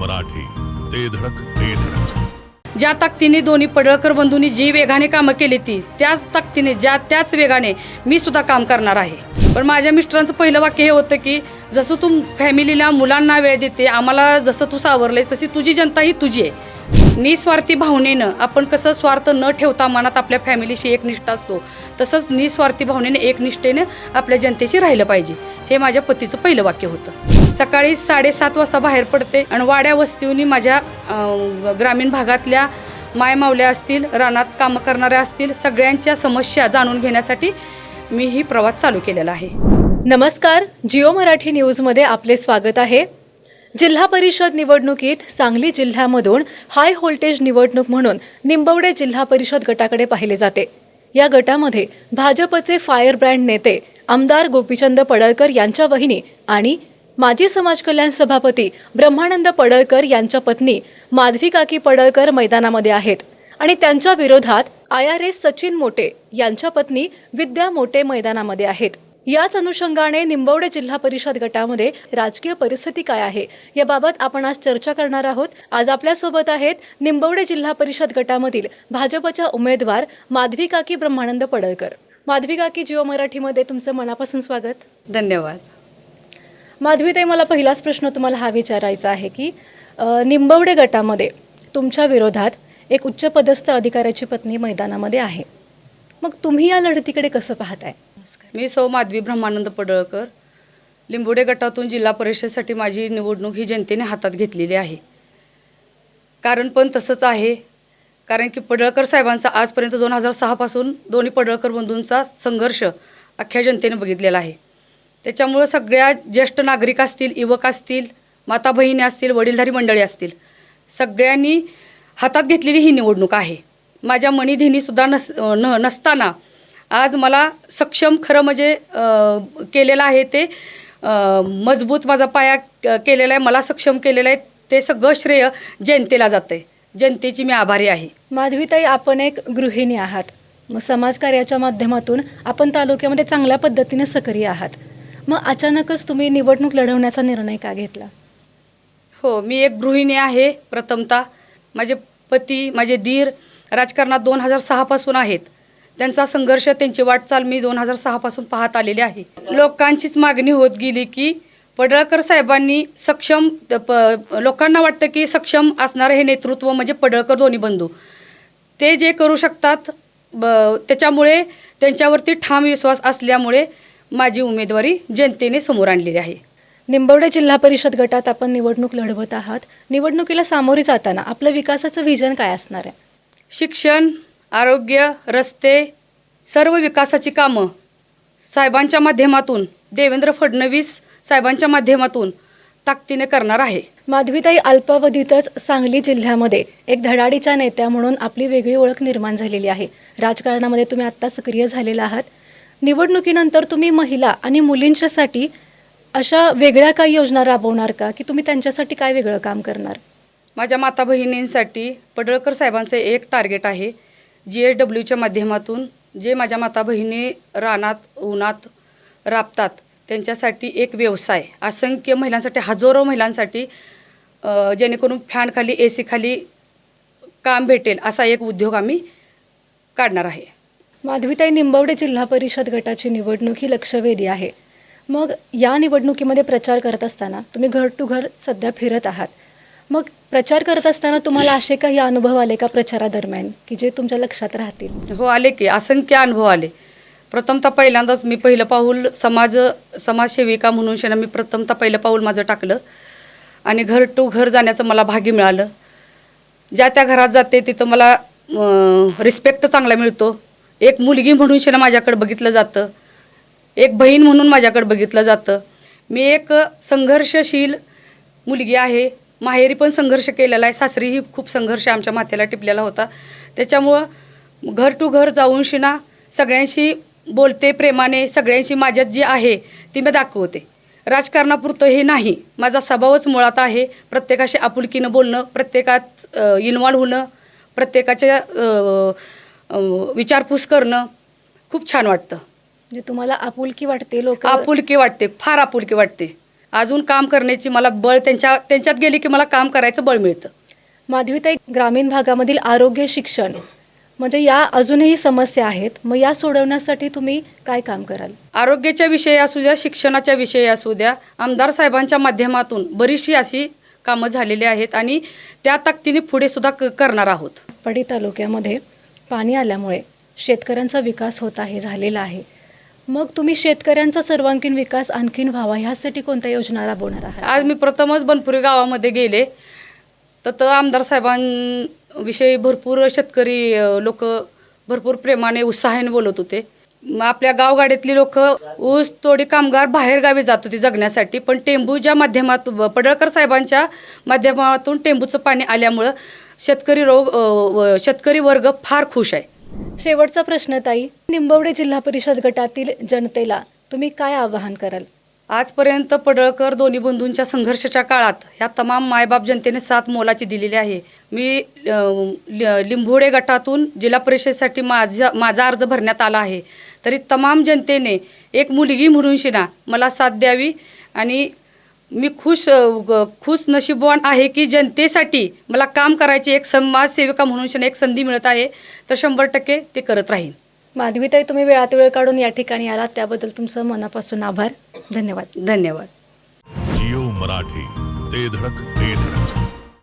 मराठी ते धडक ते धडक. ज्या ताकदीने दोन्ही पडळकर बंधूंनी जी वेगाने कामं केली ती त्याच ताकदीने ज्या त्याच वेगाने मी सुद्धा काम करणार आहे. पण माझ्या मिस्टरांचं पहिलं वाक्य हे होतं की जसं तू फॅमिलीला मुलांना वेळ देते आम्हाला जसं तू सावरलंय तशी तुझी जनता ही तुझी आहे. निस्वार्थी भावनेनं आपण कसं स्वार्थ न ठेवता मनात आपल्या फॅमिलीशी एकनिष्ठ असतो तसंच निस्वार्थी भावनेने एकनिष्ठेने आपल्या जनतेशी राहिलं पाहिजे. हे माझ्या पतीचं पहिलं वाक्य होतं. सकाळी साडेसात वाजता बाहेर पडते आणि वाड्या वस्तीवनी माझ्या ग्रामीण भागातल्या मायमावल्या असतील रानात कामं करणाऱ्या असतील सगळ्यांच्या समस्या जाणून घेण्यासाठी मी ही प्रवास चालू केलेला आहे. नमस्कार जिओ मराठी न्यूजमध्ये आपले स्वागत आहे. जिल्हा परिषद निवडणुकीत सांगली जिल्ह्यामधून हाय व्होल्टेज निवडणूक म्हणून निंबवडे जिल्हा परिषद गटाकडे पाहिले जाते. या गटामध्ये भाजपचे फायर ब्रँड नेते आमदार गोपीचंद पडळकर यांच्या वहिनी आणि माजी समाज कल्याण सभापती ब्रह्मानंद पडळकर यांच्या पत्नी माधवी काकी पडळकर मैदानामध्ये आहेत आणि त्यांच्या विरोधात I R S Sachin Mote यांच्या पत्नी विद्या मोटे मैदानामध्ये आहेत. याच अनुषंगाने निंबवडे जिल्हा परिषद गटामध्ये राजकीय परिस्थिती काय आहे? याबाबत आपण आज चर्चा करणार आहोत. आज आपल्यासोबत आहेत निंबवडे जिल्हा परिषद गटामधील भाजपच्या उमेदवार माधवी काकी ब्रह्मानंद पडळकर. माधवी काकी जिओ मराठीमध्ये तुमचं मनापासून स्वागत. धन्यवाद. माधवीताई मला पहिलाच प्रश्न तुम्हाला हा विचारायचा आहे की निंबवडे गटामध्ये तुमच्या विरोधात एक उच्चपदस्थ अधिकाऱ्याची पत्नी मैदानामध्ये आहे. मग तुम्ही या लढतीकडे कसं पाहताय? मी सौ माधवी ब्रह्मानंद पडळकर. लिंबोडे गटातून जिल्हा परिषदेसाठी माझी निवडणूक ही जनतेने हातात घेतलेली आहे. कारण पण तसंच आहे. कारण की पडळकर साहेबांचा आजपर्यंत दोन हजार सहापासून दोन्ही पडळकर बंधूंचा संघर्ष अख्ख्या जनतेने बघितलेला आहे. त्याच्यामुळं सगळ्या ज्येष्ठ नागरिक असतील युवक असतील माता बहिणी असतील वडीलधारी मंडळी असतील सगळ्यांनी हातात घेतलेली ही निवडणूक आहे. माझ्या मणिधिनीसुद्धा नस न नसताना आज मला सक्षम खरं म्हणजे केलेलं आहे ते मजबूत माझा पाया केलेला आहे मला सक्षम केलेलं आहे ते सगळं श्रेय जनतेला जातं आहे जनतेची मी आभारी आहे. माधवीताई आपण एक गृहिणी आहात. मग समाजकार्याच्या माध्यमातून आपण तालुक्यामध्ये चांगल्या पद्धतीने सक्रिय आहात. मग अचानकच तुम्ही निवडणूक लढवण्याचा निर्णय का घेतला? हो मी एक गृहिणी आहे प्रथमतः. माझे पती माझे दीर राजकारणात दोन हजार सहापासून आहेत. त्यांचा संघर्ष त्यांची वाटचाल मी दोन हजार सहापासून पाहत आलेली आहे. लोकांचीच मागणी होत गेली की पडळकर साहेबांनी सक्षम लोकांना वाटतं की सक्षम असणारं हे नेतृत्व म्हणजे पडळकर दोन्ही बंधू. ते जे करू शकतात ब त्याच्यामुळे त्यांच्यावरती ठाम विश्वास असल्यामुळे माझी उमेदवारी जनतेने समोर आणलेली आहे. निंबवडे जिल्हा परिषद गटात आपण निवडणूक लढवत आहात. निवडणुकीला सामोरी जाताना आपलं विकासाचं विजन काय असणार आहे? शिक्षण आरोग्य रस्ते सर्व विकासाची कामं साहेबांच्या माध्यमातून देवेंद्र फडणवीस साहेबांच्या माध्यमातून ताकदीने करणार आहे. माधवीताई अल्पावधीतच सांगली जिल्ह्यामध्ये एक धडाडीच्या नेत्या म्हणून आपली वेगळी ओळख निर्माण झालेली आहे. राजकारणामध्ये तुम्ही आत्ता सक्रिय झालेला आहात. निवडणुकीनंतर तुम्ही महिला आणि मुलींच्यासाठी अशा वेगळ्या काही योजना राबवणार का? की तुम्ही त्यांच्यासाठी काय वेगळं काम करणार? माझ्या माता बहिणींसाठी पडळकर साहेबांचं एक टार्गेट आहे. जी एस डब्ल्यूच्या माध्यमातून जे माझ्या माता बहिणी रानात उन्हात राबतात त्यांच्यासाठी एक व्यवसाय. असंख्य महिलांसाठी हजारो महिलांसाठी जेणेकरून फॅनखाली ए सीखाली काम भेटेल असा एक उद्योग आम्ही काढणार आहे. माधवीताई निंबवडे जिल्हा परिषद गटाची निवडणूक ही लक्षवेधी आहे. मग या निवडणुकीमध्ये प्रचार करत असताना तुम्ही घर टू घर सध्या फिरत आहात. मग प्रचार करत असताना तुम्हाला असे काही अनुभव आले का प्रचारादरम्यान? की जे तुमच्या लक्षात राहतील? हो आले की. असंख्य अनुभव आले. प्रथमतः पहिल्यांदाच मी पहिलं पाऊल समाज समाजसेविका म्हणून शेणा मी प्रथमतः पहिलं पाऊल माझं टाकलं. आणि घर टू घर जाण्याचं मला भाग्य मिळालं. ज्या त्या घरात जाते तिथं मला रिस्पेक्ट चांगला मिळतो. एक मुलगी म्हणून शेणा माझ्याकडे बघितलं जातं. एक बहीण म्हणून माझ्याकडे बघितलं जातं. मी एक संघर्षशील मुलगी आहे. माहेरी पण संघर्ष केलेला आहे. सासरीही खूप संघर्ष आमच्या माथ्याला टिपलेला होता. त्याच्यामुळं घर टू घर जाऊन शिना सगळ्यांशी बोलते प्रेमाने सगळ्यांशी माझ्यात जी आहे ती मी दाखवते. राजकारणापुरतं हे नाही. माझा स्वभावच मुळात आहे प्रत्येकाशी आपुलकीनं बोलणं प्रत्येकात इन्वॉल्व होणं प्रत्येकाच्या विचारपूस करणं खूप छान वाटतं. म्हणजे तुम्हाला आपुलकी वाटते लोक? आपुलकी वाटते फार आपुलकी वाटते. अजून काम करण्याची मला बळ त्यांच्या त्यांच्यात गेली की मला काम करायचं बळ मिळतं. माधवीताई ग्रामीण भागामधील आरोग्य शिक्षण म्हणजे या अजूनही समस्या आहेत. मग या सोडवण्यासाठी तुम्ही काय काम कराल? आरोग्याच्या विषयी असू द्या शिक्षणाच्या विषयी असू द्या आमदार साहेबांच्या माध्यमातून बरीचशी अशी कामं झालेली आहेत आणि त्या ताकदीने पुढे सुद्धा क- करणार आहोत. पडी तालुक्यामध्ये पाणी आल्यामुळे शेतकऱ्यांचा विकास होत आहे झालेला आहे. मग तुम्ही शेतकऱ्यांचा सर्वांगीण विकास आणखीन व्हावा ह्यासाठी कोणत्या योजना राबवणार आहात? आज मी प्रथमच बनपुरी गावामध्ये गेले. तर तर आमदार साहेबांविषयी भरपूर शेतकरी लोक भरपूर प्रेमाने उत्साहाने बोलत होते. मग आपल्या गावगाड्यातली लोक ऊस तोडी कामगार बाहेरगावी जात होती जगण्यासाठी पण टेंबूच्या माध्यमातून पडळकर साहेबांच्या माध्यमातून टेंबूचं पाणी आल्यामुळं शेतकरी रोग व- शेतकरी वर्ग फार खुश आहे. शेवटचा प्रश्न ताई. निंबवडे जिल्हा परिषद गटातील जनतेला तुम्ही काय आवाहन कराल? आजपर्यंत पडळकर दोन्ही बंधूंच्या संघर्षाच्या काळात ह्या तमाम मायबाप जनतेने साथ मोलाची दिलेली आहे. मी ल- लिंबोडे गटातून जिल्हा परिषदेसाठी माझा माझा अर्ज भरण्यात आला आहे. तरी तमाम जनतेने एक मुलगी म्हणून शिना मला साथ द्यावी आणि मी खुश खुश नशीबवान आहे की जनतेसाठी मला काम करायची एक समाजसेविका म्हणून एक संधी मिळत आहे तर शंभर टक्के ते करत राहीन. माधवीताई तुम्ही वेळात वेळ काढून या ठिकाणी आलात त्याबद्दल तुमचं मनापासून आभार. धन्यवाद. धन्यवाद. जिओ मराठी ते धडक ते धडक.